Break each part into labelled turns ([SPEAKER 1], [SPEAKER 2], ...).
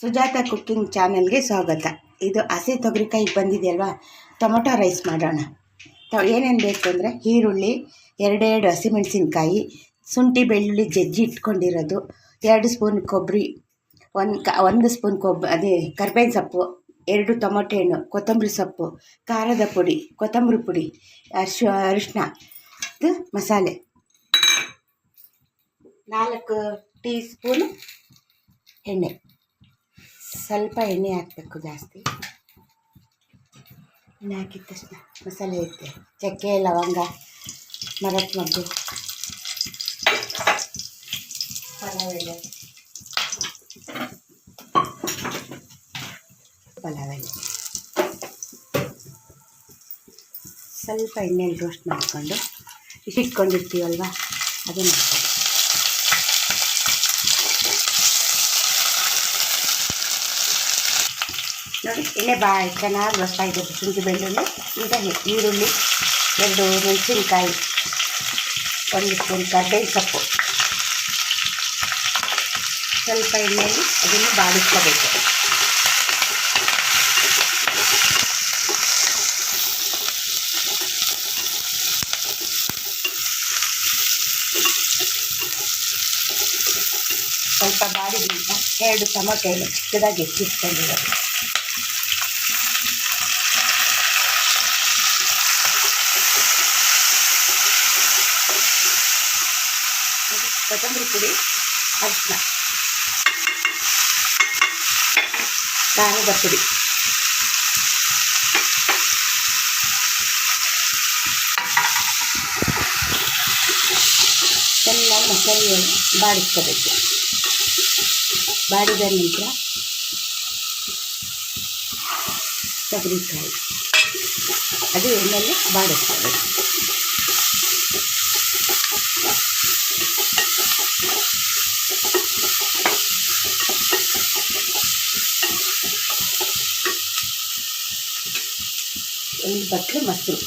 [SPEAKER 1] Sujata cooking ಚಾನಲ್ಗೆ ಸ್ವಾಗತ. ಇದು ಹಸಿ ತೊಗರಿಕಾಯಿ ಬಂದಿದೆಯಲ್ವಾ ಟೊಮೊಟೊ ರೈಸ್ ಮಾಡೋಣ. ತ ಏನೇನು ಬೇಕು ಅಂದರೆ ಈರುಳ್ಳಿ, ಎರಡೆರಡು ಹಸಿಮೆಣಸಿನ್ಕಾಯಿ, ಶುಂಠಿ, ಬೆಳ್ಳುಳ್ಳಿ ಜಜ್ಜಿ ಇಟ್ಕೊಂಡಿರೋದು, ಎರಡು ಸ್ಪೂನ್ ಕೊಬ್ಬರಿ ಒಂದು ಸ್ಪೂನ್ ಕೊಬ್ಬ ಅದೇ ಕರ್ಬೇವಿನ ಸೊಪ್ಪು, ಎರಡು ಟೊಮೊಟೊ ಹಣ್ಣು, ಕೊತ್ತಂಬರಿ ಸೊಪ್ಪು, ಖಾರದ ಪುಡಿ, ಕೊತ್ತಂಬರಿ ಪುಡಿ, ಅರ್ಶ ಅರಿಶಿನ ಮಸಾಲೆ. ನಾಲ್ಕು ಟೀ ಸ್ಪೂನ್ ಎಣ್ಣೆ. ಸ್ವಲ್ಪ ಎಣ್ಣೆ ಹಾಕಬೇಕು ಜಾಸ್ತಿ. ಎಣ್ಣೆ ಹಾಕಿದ ತಕ್ಷಣ ಮಸಾಲೆ ಇರುತ್ತೆ ಚಕ್ಕೆ, ಲವಂಗ, ಮರದ ಮದ್ದು ಪಲಾವ್ ಎಲೆ ಪಲಾವ್ ಸ್ವಲ್ಪ ಎಣ್ಣೆಯಲ್ಲಿ ರೋಸ್ಟ್ ಮಾಡಿಕೊಂಡು ಇಟ್ಕೊಂಡಿರ್ತೀವಲ್ವ? ಅದನ್ನು ನೋಡಿ ಎಣ್ಣೆ ಭಾಳ ಚೆನ್ನಾಗಿ ಬರ್ತಾ ಆಗಿದೆ ಶುಂಠಿ ಬೆಳ್ಳುಳ್ಳಿ, ಈಗ ಈರುಳ್ಳಿ, ಎರಡು ಮೆಣಸಿನ್ಕಾಯಿ, ಒಂದು ಸ್ಪೂನ್ ಕರ್ಬೇವಿನ ಸೊಪ್ಪು. ಸ್ವಲ್ಪ ಎಣ್ಣೆಯಲ್ಲಿ ಅದನ್ನು ಬಾಡಿಸ್ಕೋಬೇಕು ಸ್ವಲ್ಪ ಬಾಡಿಗಿಂತ ಎರಡು ಟೊಮೊಟೊ ಚಿಕ್ಕದಾಗಿ ಹೆಚ್ಚಿಸ್ಕೊಂಡಿರೋದು. ಕೊತ್ತಂಬರಿ ಪುಡಿ ಅರಿಶಿನ ಖಾರದ ಪುಡಿ ಚೆನ್ನಾಗಿ ಮಸಾಲೆಯನ್ನು ಬಾಡಿಸ್ಕೋಬೇಕು ಬಾಡಿದ ನಂತರ ತೊಗರಿಕಾಯಿ ಅದು ಎಣ್ಣೆಯಲ್ಲಿ ಬಾಡಿಸ್ಕೋಬೇಕು ಒಂದು ಬಟ್ಲು ಮೊಸರು.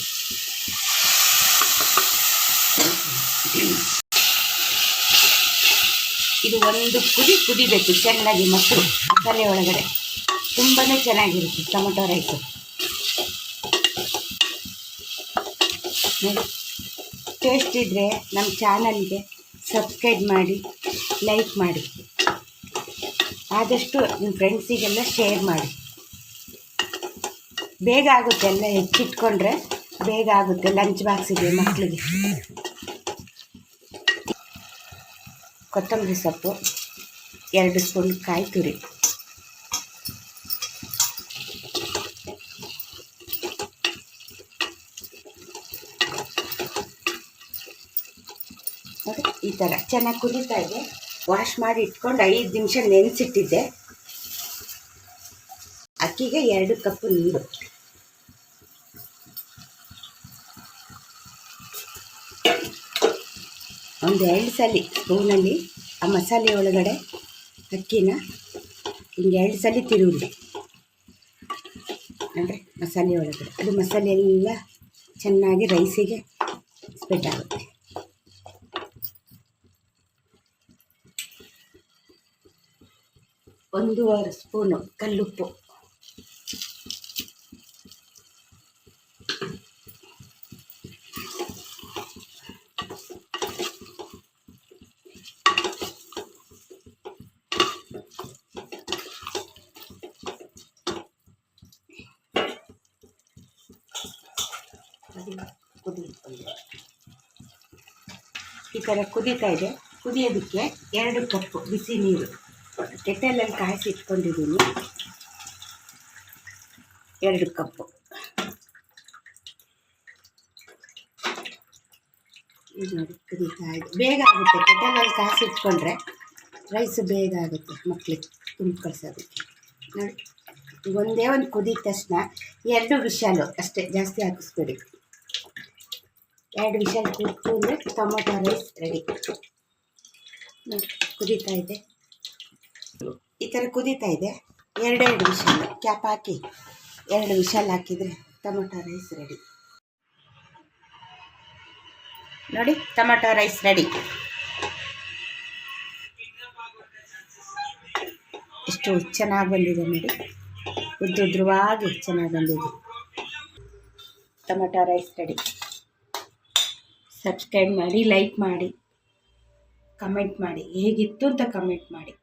[SPEAKER 1] ಇದು ಒಂದು ಕುದಿ ಕುದಿಬೇಕು, ಚೆನ್ನಾಗಿ ಮೊಸರು ಮಸಾಲೆ ಒಳಗಡೆ. ತುಂಬಾ ಚೆನ್ನಾಗಿರುತ್ತೆ ಟೊಮೊಟೊ ರೈಸು. ಟೇಸ್ಟ್ ಇದ್ದರೆ ನಮ್ಮ ಚಾನಲ್ಗೆ ಸಬ್ಸ್ಕ್ರೈಬ್ ಮಾಡಿ, ಲೈಕ್ ಮಾಡಿ. ಆದಷ್ಟು ನಿಮ್ಮ ಫ್ರೆಂಡ್ಸಿಗೆಲ್ಲ ಶೇರ್ ಮಾಡಿ. ಬೇಗ ಆಗುತ್ತೆ ಎಲ್ಲ ಹೆಚ್ಚಿಟ್ಕೊಂಡ್ರೆ ಬೇಗ ಆಗುತ್ತೆ ಲಂಚ್ ಬಾಕ್ಸಿಗೆ ಮಕ್ಕಳಿಗೆ ಕೊತ್ತಂಬರಿ ಸೊಪ್ಪು, ಎರಡು ಸ್ಪೂನ್ ಕಾಯಿ ತುರಿ. ಈ ಥರ ಚೆನ್ನಾಗಿ ಕುದೀತಾ ಇದೆ. ವಾಶ್ ಮಾಡಿ ಇಟ್ಕೊಂಡು ಐದು ನಿಮಿಷ ನೆನೆಸಿಟ್ಟಿದ್ದೆ. ಅಕ್ಕಿಗೆ ಎರಡು ಕಪ್ಪು ನೀರು. ಒಂದು ಎರಡು ಸಲ ಸ್ಪೂನಲ್ಲಿ ಆ ಮಸಾಲೆ ಒಳಗಡೆ ಅಕ್ಕಿನ ಹಿಂಗೆ ಎರಡು ಸಲ ತಿರುಗಿ. ಅಂದರೆ ಮಸಾಲೆ ಒಳಗಡೆ. ಅದು ಮಸಾಲೆ ಎಲ್ಲ ಚೆನ್ನಾಗಿ ರೈಸಿಗೆ ಸ್ಪ್ರೆಡ್ ಆಗುತ್ತೆ. ಒಂದೂವರೆ ಸ್ಪೂನು ಕಲ್ಲುಪ್ಪು. ಕುದಿ ಈ ಥರ ಕುದೀತಾ ಇದೆ. ಕುದಿಯೋದಕ್ಕೆ ಎರಡು ಕಪ್ಪು ಬಿಸಿ ನೀರು. ಕೆಟ್ಟಲಲ್ಲಿ ಕಾಯಿಸಿ ಇಟ್ಕೊಂಡಿದ್ದೀನಿ. ಎರಡು ಕಪ್ಪು. ನೋಡಿ, ಕುದೀತಾ ಇದೆ. ಬೇಗ ಆಗುತ್ತೆ. ಕೆಟ್ಟಲಲ್ಲಿ ಕಾಯಿಸಿ ಇಟ್ಕೊಂಡ್ರೆ ರೈಸ್ ಬೇಗ ಆಗುತ್ತೆ ಮಕ್ಕಳಿಗೆ ತುಂಬ ಕಳ್ಸೋದಕ್ಕೆ ನೋಡಿ ಒಂದೇ ಒಂದು ಕುದಿದ ತಕ್ಷಣ ಎರಡು ವಿಷಾಲು ಅಷ್ಟೇ ಜಾಸ್ತಿ ಹಾಕಿಸ್ಬೇಡಿ. ಎರಡು ವಿಷಲ್ ಕೂತ್ಕೊಂಡ್ರೆ ಟೊಮೊಟೊ ರೈಸ್ ರೆಡಿ ಕುದೀತಾ ಇದೆ. ಈ ಥರ ಕುದೀತಾ ಇದೆ. ಎರಡೆರಡು ವಿಷಲ್ ಕ್ಯಾಪ್ ಹಾಕಿ ಎರಡು ವಿಷಲ್ ಹಾಕಿದರೆ ಟೊಮೊಟೊ ರೈಸ್ ರೆಡಿ ನೋಡಿ, ಟೊಮೊಟೊ ರೈಸ್ ರೆಡಿ ಎಷ್ಟು ಚೆನ್ನಾಗಿ ಬಂದಿದೆ ನೋಡಿ. ಉದ್ದುದ್ರವಾಗಿ ಚೆನ್ನಾಗಿ ಬಂದಿದೆ. ಟೊಮೊಟೊ ರೈಸ್ ರೆಡಿ ಸಬ್ಸ್ಕ್ರೈಬ್ ಮಾಡಿ ಲೈಕ್ ಮಾಡಿ ಕಮೆಂಟ್ ಮಾಡಿ ಹೇಗಿತ್ತು ಅಂತ ಕಮೆಂಟ್ ಮಾಡಿ.